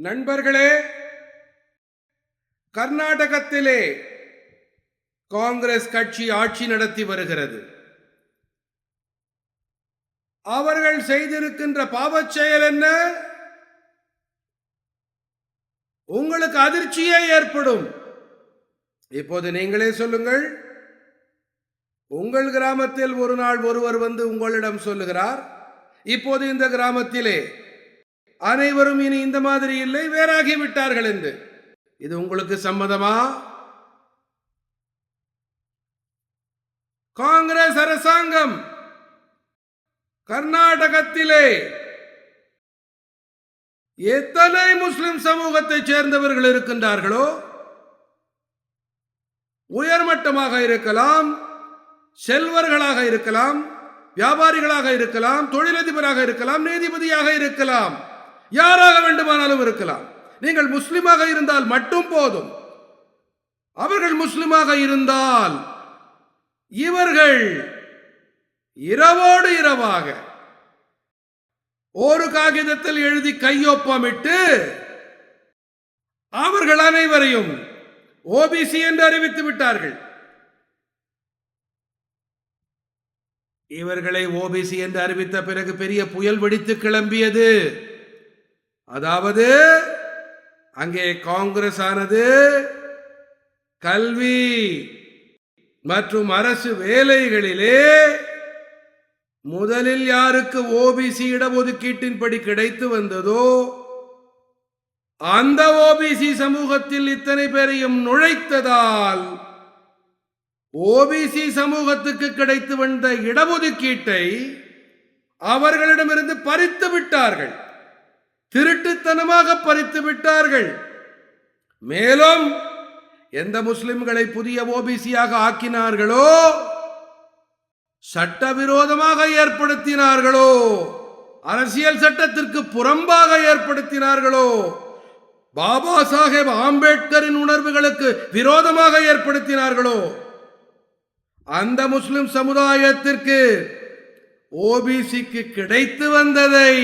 நண்பர்களே கர்நாடகத்திலே காங்கிரஸ் கட்சி ஆட்சி நடத்தி வருகிறது. அவர்கள் செய்திருக்கின்ற பாவச் செயல் என்ன? உங்களுக்கு அதிர்ச்சியே ஏற்படும். இப்போது நீங்களே சொல்லுங்கள். உங்கள் கிராமத்தில் ஒரு நாள் ஒருவர் வந்து உங்களிடம் சொல்லுகிறார். இப்போது இந்த கிராமத்திலே அனைவரும் இனி இந்த மாதிரி இல்லை வேறாகி விட்டார்கள் என்று. இது உங்களுக்கு சம்மதமா? காங்கிரஸ் அரசாங்கம் கர்நாடகத்திலே எத்தனை முஸ்லிம் சமூகத்தைச் சேர்ந்தவர்கள் இருக்கின்றார்களோ உயர்மட்டமாக இருக்கலாம் செல்வர்களாக இருக்கலாம் வியாபாரிகளாக இருக்கலாம் தொழிலதிபராக இருக்கலாம் நீதிபதியாக இருக்கலாம். யாராக வேண்டுமானாலும் இருக்கலாம். நீங்கள் முஸ்லிமாக இருந்தால் மட்டும் போதும். அவர்கள் முஸ்லிமாக இருந்தால் இவர்கள் இரவோடு இரவாக ஒரு காகிதத்தில் எழுதி கையொப்பமிட்டு அவர்கள் அனைவரையும் ஓபிசி என்று அறிவித்து விட்டார்கள். இவர்களை ஓபிசி என்று அறிவித்த பிறகு பெரிய புயல் வெடித்து கிளம்பியது. அதாவது அங்கே காங்கிரஸ் ஆனது கல்வி மற்றும் அரசு வேலைகளிலே முதலில் யாருக்கு ஓபிசி இடஒதுக்கீட்டின்படி கிடைத்து வந்ததோ அந்த ஓபிசி சமூகத்தில் இத்தனை பேரையும் நுழைத்ததால் ஓபிசி சமூகத்துக்கு கிடைத்து வந்த இடஒதுக்கீட்டை அவர்களிடமிருந்து பறித்து விட்டார்கள். திருட்டுத்தனமாக பறித்து விட்டார்கள். மேலும் எந்த முஸ்லிம்களை புதிய ஓபிசியாக ஆக்கினார்களோ சட்டவிரோதமாக ஏற்படுத்தினார்களோ அரசியல் சட்டத்திற்கு புறம்பாக ஏற்படுத்தினார்களோ பாபா சாஹேப் ஆம்பேத்கரின் உணர்வுகளுக்கு விரோதமாக ஏற்படுத்தினார்களோ அந்த முஸ்லிம் சமுதாயத்திற்கு ஓபிசிக்கு கிடைத்து வந்ததை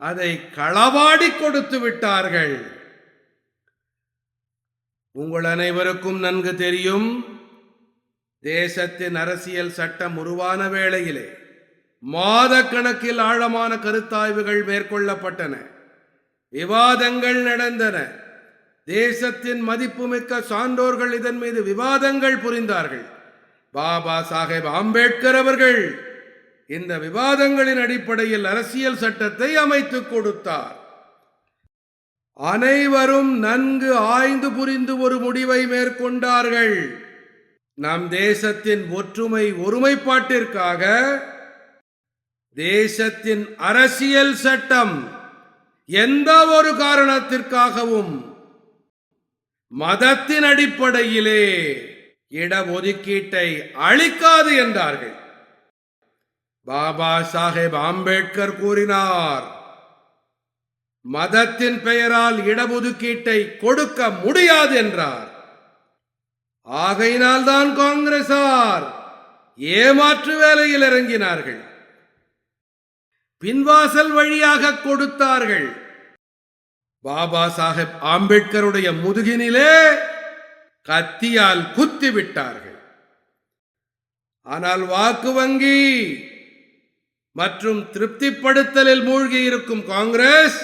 அதை களவாடி கொடுத்து விட்டார்கள். உங்கள் அனைவருக்கும் நன்கு தெரியும் தேசத்தின் அரசியல் சட்டம் உருவான வேளையிலே மாதக்கணக்கில் ஆழமான கருத்தாய்வுகள் மேற்கொள்ளப்பட்டன. விவாதங்கள் நடந்தன. தேசத்தின் மதிப்புமிக்க சான்றோர்கள் இதன் மீது விவாதங்கள் புரிந்தார்கள். பாபா சாஹேப் அம்பேத்கர் அவர்கள் இந்த விவாதங்களின் அடிப்படையில் அரசியல் சட்டத்தை அமைத்துக் கொடுத்தார். அனைவரும் நன்கு ஆய்ந்து புரிந்து ஒரு முடிவை மேற்கொண்டார்கள். நம் தேசத்தின் ஒற்றுமை ஒருமைப்பாட்டிற்காக தேசத்தின் அரசியல் சட்டம் எந்த ஒரு காரணத்திற்காகவும் மதத்தின் அடிப்படையிலே இடஒதுக்கீட்டை அளிக்காது என்றார்கள். பாபா சாஹேப் அம்பேத்கர் கூறினார் மதத்தின் பெயரால் இடஒதுக்கீட்டை கொடுக்க முடியாது என்றார். ஆகையினால்தான் காங்கிரசார் ஏமாற்று வேலையில் இறங்கினார்கள். பின்வாசல் வழியாக கொடுத்தார்கள். பாபா சாஹேப் அம்பேத்கருடைய முதுகினிலே கத்தியால் குத்தி விட்டார்கள் ஆனால் வாக்கு வங்கி மற்றும் திருப்திப்படுத்தலில் மூழ்கி இருக்கும் காங்கிரஸ்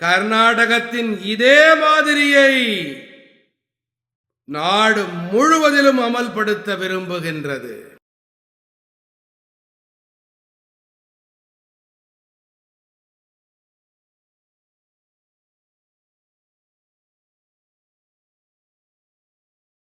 கர்நாடகத்தின் இதே மாதிரியை நாடு முழுவதிலும் அமல்படுத்த விரும்புகின்றது.